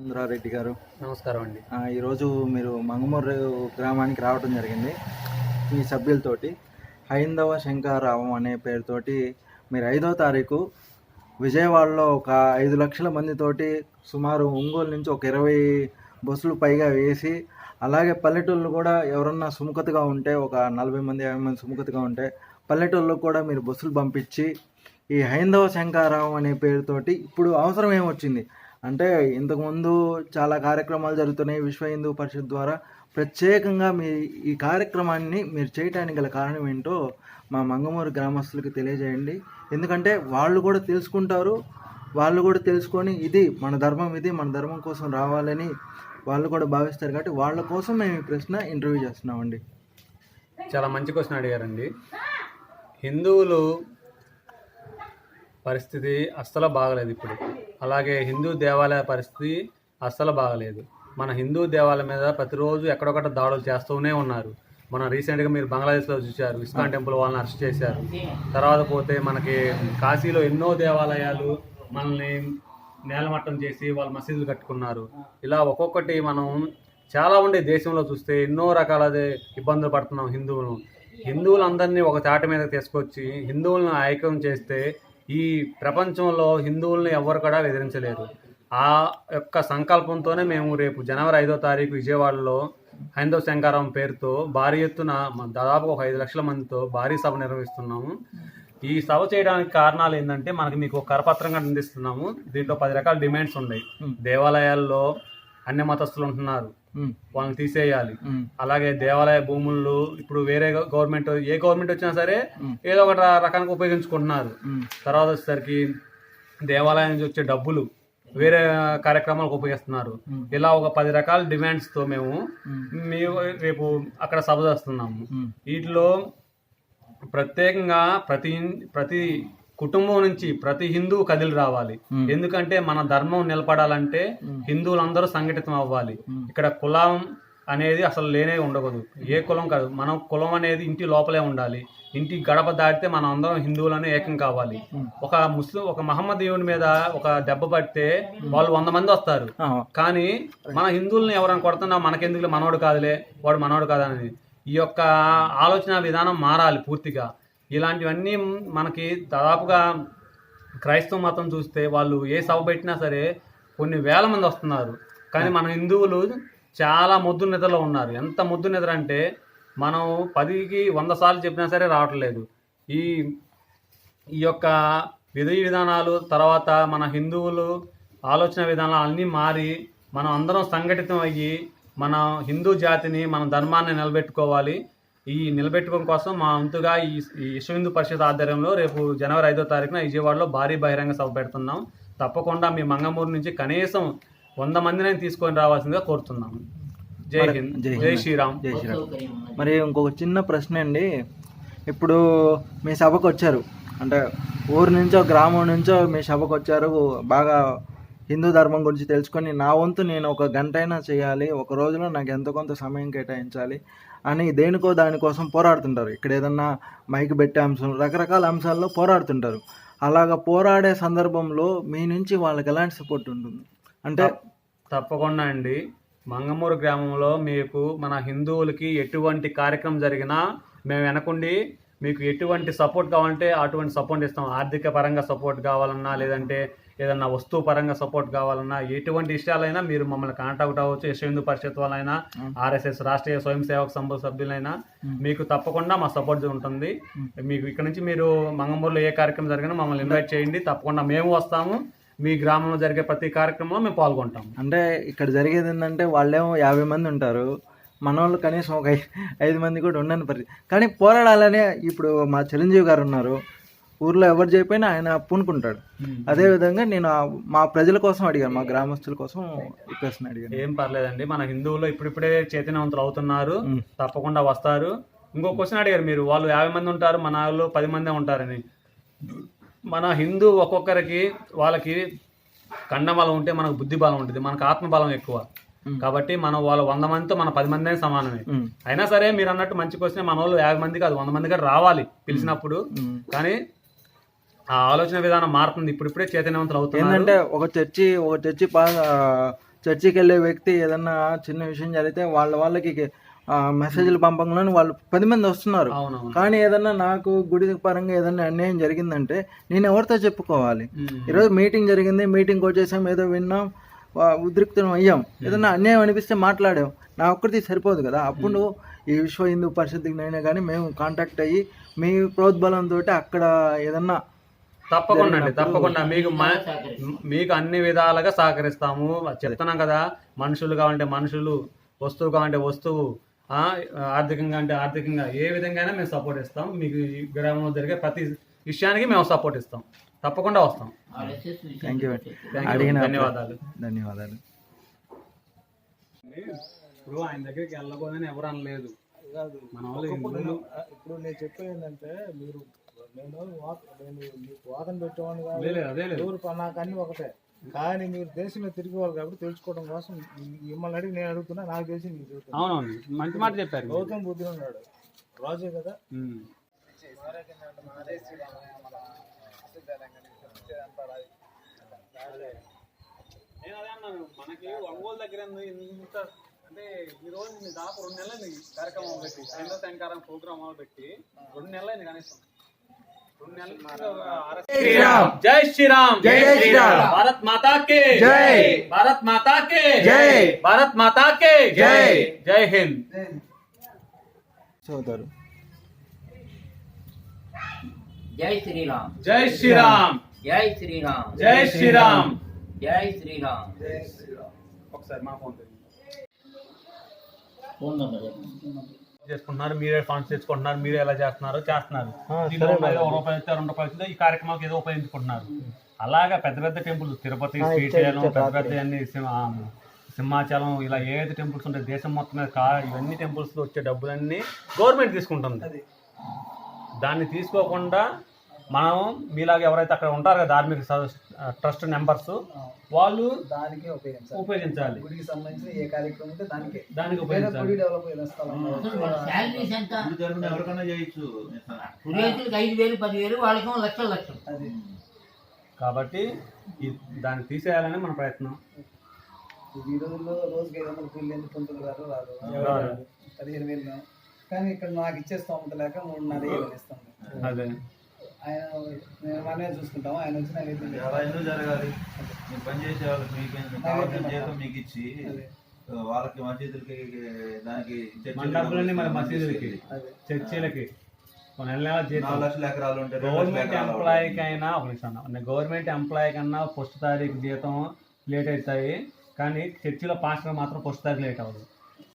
చంద్రారెడ్డి గారు. నమస్కారం అండి. ఈరోజు మీరు మంగమూరు గ్రామానికి రావడం జరిగింది. మీ సభ్యులతోటి హైందవ శంకారావం అనే పేరుతోటి మీరు ఐదో తారీఖు విజయవాడలో ఒక ఐదు లక్షల మందితోటి సుమారు ఒంగోలు నుంచి ఒక ఇరవై బస్సులు పైగా వేసి అలాగే పల్లెటూళ్ళు కూడా ఎవరన్నా సుముఖతగా ఉంటే ఒక నలభై మంది యాభై మంది సుముఖతగా ఉంటే పల్లెటూళ్ళకు కూడా మీరు బస్సులు పంపించి ఈ హైందవ శంకారావం అనే పేరుతోటి ఇప్పుడు అవసరం ఏమొచ్చింది? అంటే ఇంతకుముందు చాలా కార్యక్రమాలు జరుగుతున్నాయి విశ్వ హిందూ పరిషత్ ద్వారా. ప్రత్యేకంగా మీ ఈ కార్యక్రమాన్ని మీరు చేయటానికి గల కారణం ఏంటో మా మంగమూరు గ్రామస్తులకు తెలియజేయండి. ఎందుకంటే వాళ్ళు కూడా తెలుసుకుంటారు. వాళ్ళు కూడా తెలుసుకొని ఇది మన ధర్మం ఇది మన ధర్మం కోసం రావాలని వాళ్ళు కూడా భావిస్తారు కాబట్టి వాళ్ళ కోసం మేము ఈ ప్రశ్న ఇంటర్వ్యూ చేస్తున్నామండి. చాలా మంచి క్వశ్చన్ అడిగారండి. హిందువులు పరిస్థితి అస్సలు బాగలేదు ఇప్పుడు. అలాగే హిందూ దేవాలయ పరిస్థితి అస్సలు బాగలేదు. మన హిందూ దేవాలయం మీద ప్రతిరోజు ఎక్కడొక్కడ దాడులు చేస్తూనే ఉన్నారు. మన రీసెంట్గా మీరు బంగ్లాదేశ్లో చూశారు. ఇస్కాన్ టెంపుల్ వాళ్ళని అరెస్ట్ చేశారు. తర్వాత పోతే మనకి కాశీలో ఎన్నో దేవాలయాలు మనల్ని నేలమట్టం చేసి వాళ్ళు మసీదులు కట్టుకున్నారు. ఇలా ఒక్కొక్కటి మనం చాలా ఉండే దేశంలో చూస్తే ఎన్నో రకాల ఇబ్బందులు పడుతున్నాం హిందువులు. హిందువులందరినీ ఒక తాటి మీద తీసుకొచ్చి హిందువులను ఐక్యం చేస్తే ఈ ప్రపంచంలో హిందువుల్ని ఎవరు కూడా ఎదిరించలేరు ఆ యొక్క సంకల్పంతోనే మేము రేపు జనవరి ఐదో తారీఖు విజయవాడలో హైందవ శంకారం పేరుతో భారీ ఎత్తున దాదాపు ఒక ఐదు లక్షల మందితో భారీ సభ నిర్వహిస్తున్నాము. ఈ సభ చేయడానికి కారణాలు ఏంటంటే మనకి మీకు కరపత్రంగా అందిస్తున్నాము. దీంట్లో పది రకాల డిమాండ్స్ ఉన్నాయి. దేవాలయాల్లో అన్ని మతస్థులు ఉంటున్నారు. వాళ్ళని తీసేయాలి. అలాగే దేవాలయ భూములు ఇప్పుడు వేరే గవర్నమెంట్ ఏ గవర్నమెంట్ వచ్చినా సరే ఏదో ఒక రకానికి ఉపయోగించుకుంటున్నారు. తర్వాత వచ్చేసరికి దేవాలయం నుంచి వచ్చే డబ్బులు వేరే కార్యక్రమాలకు ఉపయోగిస్తున్నారు. ఇలా ఒక పది రకాల డిమాండ్స్తో మేము ఉమ్, మీ రేపు అక్కడ సభ చేస్తున్నాము. వీటిలో ప్రత్యేకంగా ప్రతి ప్రతి కుటుంబం నుంచి ప్రతి హిందువు కదిలి రావాలి. ఎందుకంటే మన ధర్మం నిలబడాలంటే. హిందువులందరూ సంఘటితం అవ్వాలి. ఇక్కడ కులం అనేది అసలు లేనే ఉండకూడదు. ఏ కులం కాదు మనం కులం అనేది ఇంటి లోపలే ఉండాలి. ఇంటి గడప దాటితే మనం అందరం హిందువులనే ఏకం కావాలి. ఒక ముస్లిం ఒక మహమ్మదీయుడి మీద ఒక దెబ్బ పడితే వాళ్ళు వంద మంది వస్తారు. కానీ మన హిందువుల్ని ఎవరైనా కొడుతున్నా మనకెందుకు మనోడు కాదులే వాడు మనోడు కాదని ఈ యొక్క ఆలోచన విధానం మారాలి పూర్తిగా. ఇలాంటివన్నీ మనకి దాదాపుగా క్రైస్తవ మతం చూస్తే వాళ్ళు ఏ సభ పెట్టినా సరే కొన్ని వేల మంది వస్తున్నారు. కానీ మన హిందువులు చాలా మొద్దు నిద్రలో ఉన్నారు. ఎంత మొద్దు నిద్ర అంటే మనం పదికి వంద సార్లు చెప్పినా సరే రావట్లేదు. ఈ ఈ యొక్క విధి విధానాలు తర్వాత మన హిందువులు ఆలోచన విధానాలు అన్నీ మారి మనం అందరం సంఘటితం అయ్యి మన హిందూ జాతిని మన ధర్మాన్ని నిలబెట్టుకోవాలి. ఈ నిలబెట్టుకోవడం కోసం మా వంతుగా ఈ హిందూ పరిషత్ ఆధ్వర్యంలో రేపు జనవరి ఐదో తారీఖున విజయవాడలో భారీ బహిరంగ సభ పెడుతున్నాం. తప్పకుండా మీ మంగమూరు నుంచి కనీసం వంద మందిని తీసుకొని రావాల్సిందిగా కోరుతున్నాము జై హింద్. జై. శ్రీరామ్. జై శ్రీరామ్. మరి ఇంకొక చిన్న ప్రశ్న అండి. ఇప్పుడు మీ సభకు వచ్చారు. అంటే ఊరు నుంచో గ్రామం నుంచో మీ సభకు వచ్చారు. బాగా హిందూ ధర్మం గురించి తెలుసుకొని నా వంతు నేను ఒక గంట అయినా చేయాలి. ఒక రోజులో నాకు ఎంతో కొంత సమయం కేటాయించాలి. అని దేనికో దానికోసం పోరాడుతుంటారు. ఇక్కడ ఏదన్నా మైక్ పెట్టే అంశం రకరకాల అంశాల్లో పోరాడుతుంటారు. అలాగ పోరాడే సందర్భంలో మీ నుంచి వాళ్ళకి ఎలాంటి సపోర్ట్ ఉంటుంది? అంటే తప్పకుండా అండి. మంగమూరు గ్రామంలో మీకు మన హిందువులకి ఎటువంటి కార్యక్రమం జరిగినా మేము వెనకుండి మీకు ఎటువంటి సపోర్ట్ కావాలంటే అటువంటి సపోర్ట్ ఇస్తాం. ఆర్థిక పరంగా సపోర్ట్ కావాలన్నా లేదంటే ఏదన్నా వస్తువు పరంగా సపోర్ట్ కావాలన్నా ఎటువంటి విషయాలైనా మీరు మమ్మల్ని కాంటాక్ట్ అవ్వచ్చు యశ్వ హిందూ పరిషత్ వాళ్ళైనా ఆర్ఎస్ఎస్ రాష్ట్రీయ స్వయం సేవక సంఘ సభ్యులైనా. మీకు తప్పకుండా మా సపోర్ట్ ఉంటుంది మీకు ఇక్కడ నుంచి మీరు మంగమూరులో ఏ కార్యక్రమం జరిగినా మమ్మల్ని ఇన్వైట్ చేయండి. తప్పకుండా మేము వస్తాము. మీ గ్రామంలో జరిగే ప్రతి కార్యక్రమంలో మేము పాల్గొంటాము అంటే ఇక్కడ జరిగేది ఏంటంటే వాళ్ళేమో యాభై మంది ఉంటారు. మన వాళ్ళు కనీసం ఒక ఐదు మంది కూడా ఉండని పరిస్థితి. కానీ పోరాడాలనే ఇప్పుడు మా చిరంజీవి గారు ఉన్నారు. ఊర్లో ఎవరు చెప్పినా ఆయన పూనుకుంటాడు. అదే విధంగా నేను మా ప్రజల కోసం అడిగాను మా గ్రామస్తుల కోసం ప్రశ్న అడిగాను. ఏం పర్లేదండి మన హిందువులు ఇప్పుడిప్పుడే చైతన్యవంతులు అవుతున్నారు. తప్పకుండా వస్తారు. ఇంకో క్వశ్చన్ అడిగారు మీరు వాళ్ళు యాభై మంది ఉంటారు మన వాళ్ళు పది మందే ఉంటారని. మన హిందూ ఒక్కొక్కరికి వాళ్ళకి కండం బలం ఉంటే మనకు బుద్ధి బలం ఉంటుంది మనకు ఆత్మ బలం ఎక్కువ. కాబట్టి మనం వాళ్ళ వంద మందితో మన పది మంది సమానమే. అయినా సరే మీరు అన్నట్టు మంచి క్వశ్చన్ మన వాళ్ళు యాభై మంది కాదు వంద మంది కూడా రావాలి పిలిచినప్పుడు. కానీ ఆ ఆలోచన విధానం మారుతుంది. ఇప్పుడిప్పుడే చైతన్యవంతులు అవుతున్నారు. ఏంటంటే ఒక చర్చి ఒక చర్చి పా చర్చికి వెళ్ళే వ్యక్తి ఏదన్నా చిన్న విషయం జరిగితే వాళ్ళ వాళ్ళకి మెసేజ్లు పంపంలోనే వాళ్ళు పది మంది వస్తున్నారు. కానీ ఏదన్నా నాకు గుడి పరంగా ఏదన్నా అన్యాయం జరిగిందంటే నేను ఎవరితో చెప్పుకోవాలి? ఉమ్. ఈరోజు మీటింగ్ జరిగింది మీటింగ్కి వచ్చేసాం ఏదో విన్నాం ఉద్రిక్తం అయ్యాం. ఏదన్నా అన్యాయం అనిపిస్తే మాట్లాడాం. నా ఒక్కరిది సరిపోదు కదా. అప్పుడు ఈ విశ్వ హిందూ పరిషత్కి అయినా కానీ మేము కాంటాక్ట్ అయ్యి మీ ప్రోద్బలంతో అక్కడ ఏదన్నా తప్పకుండా అండి తప్పకుండా. మీకు మ- మీకు అన్ని విధాలుగా సహకరిస్తాము. చెప్తున్నాం కదా మనుషులు కావాలంటే మనుషులు వస్తువు కావాలంటే వస్తువు ఆ, ఆర్థికంగా అంటే ఆర్థికంగా ఏ విధంగా మేము సపోర్ట్ ఇస్తాం. మీకు ఈ గ్రామంలో జరిగే ప్రతి విషయానికి మేము సపోర్ట్ ఇస్తాం. తప్పకుండా వస్తాం. థ్యాంక్ యూ ధన్యవాదాలు. ధన్యవాదాలు. ఇప్పుడు ఆయన దగ్గరికి వెళ్ళబోదని ఎవరు అనలేదు. మన వాళ్ళు ఇప్పుడు నేను చెప్పేది ఏంటంటే మీరు నేను నేను మీకు వాదన పెట్టేవాడిని కాదు. ఎవరు ప- నాకు అన్ని ఒకటే. కానీ మీరు దేశంలో తిరిగి వాళ్ళు కాబట్టి తెలుసుకోవడం కోసం మిమ్మల్ని అడిగి నేను అడుగుతున్నా నాకు తెలిసి మీకు అవునవును మంచి మాట చెప్పారు. గౌతమ్ బుద్ధుడు ఉన్నాడు రాజే కదా. నేను అదే అన్నాను మనకి ఒంగోలు దగ్గర ఉంది ఇంత అంటే ఈ రోజు దాదాపు రెండు నెలలు కార్యక్రమం పెట్టి ఐదో శంకారం ప్రోగ్రామ్ పెట్టి. రెండు నెలలు అయింది కనీసం రెండు నెలలు శ్రీరామ్. జై శ్రీరామ్ జై శ్రీరామ్. భారత్ మాతా కే జై. భారత్ మాతా కే జై. భారత్ మాతా కే జై. జై హింద్ చదువుతారు జై శ్రీరామ్ జై శ్రీరామ్ జై శ్రీరామ్ జై శ్రీరామ్ జై శ్రీరామ్ ఒకసారి మా ఫోన్ ఫోన్ నెంబర్ చేసుకుంటున్నారు మీరే ఫండ్స్ తెచ్చుకుంటున్నారు మీరే ఎలా చేస్తున్నారు చేస్తున్నారు. ఒక రూపాయి ఇస్తే రెండు రూపాయలు ఈ కార్యక్రమానికి ఏదో ఉపయోగించుకుంటున్నారు. అలాగా పెద్ద పెద్ద టెంపుల్స్ తిరుపతి శ్రీశైలం పెద్ద పెద్ద అన్ని సింహాచలం ఇలా ఏదైతే టెంపుల్స్ ఉంటాయి దేశం మొత్తం మీద కా ఇవన్నీ టెంపుల్స్ వచ్చే డబ్బులన్నీ గవర్నమెంట్ తీసుకుంటుంది. దాన్ని తీసుకోకుండా మనం మీలాగా ఎవరైతే అక్కడ ఉంటారో కదా ధార్మిక ట్రస్ట్ మెంబర్స్ వాళ్ళు దానికి ఉపయోగించాలి. ఉపయోగించాలి. గుడికి సంబంధించిన ఏ కార్యక్రమం ఉంటే దానికి. దానికి ఉపయోగించాలి. డెవలప్ ఎవరికైనా చేయొచ్చు పురోహితులకు ఐదు వేలు పదివేలు వాళ్ళకేమో లక్షలు లక్షలు. అది. కాబట్టి దాన్ని తీసేయాలని మన ప్రయత్నం. ఈ రోజుల్లో రోజుకి ఐదు వందల కూలి ఎందుకు పంతులు గారు రాదు. పదిహేను వేలు కానీ ఇక్కడ నాకు ఇచ్చే స్తోమత లేక మూడున్నర వేలు ఇస్తాను అదే. ఆయన మేము మనమే చూసుకుంటాము. ఆయన వచ్చి నాకు అయితే అలా ఎందుకు జరగాలి? మీరు పని చేసే వాళ్ళకి మీకు మీకు కావాల్సిన జీతం మీకు ఇచ్చి. వాళ్ళకి మసీదులకి దానికి చర్చిలకి మన మసీదులకి. చర్చిలకి. గవర్నమెంట్ ఎంప్లాయీకి అయినా ఒక నిమిషం అన్న. గవర్నమెంట్ ఎంప్లాయీ కన్నా ఫస్ట్ తారీఖు జీతం లేట్ అవుతాయి. కానీ చర్చిలో పాస్టర్ మాత్రం ఫస్ట్ తారీఖు లేట్ అవ్వదు.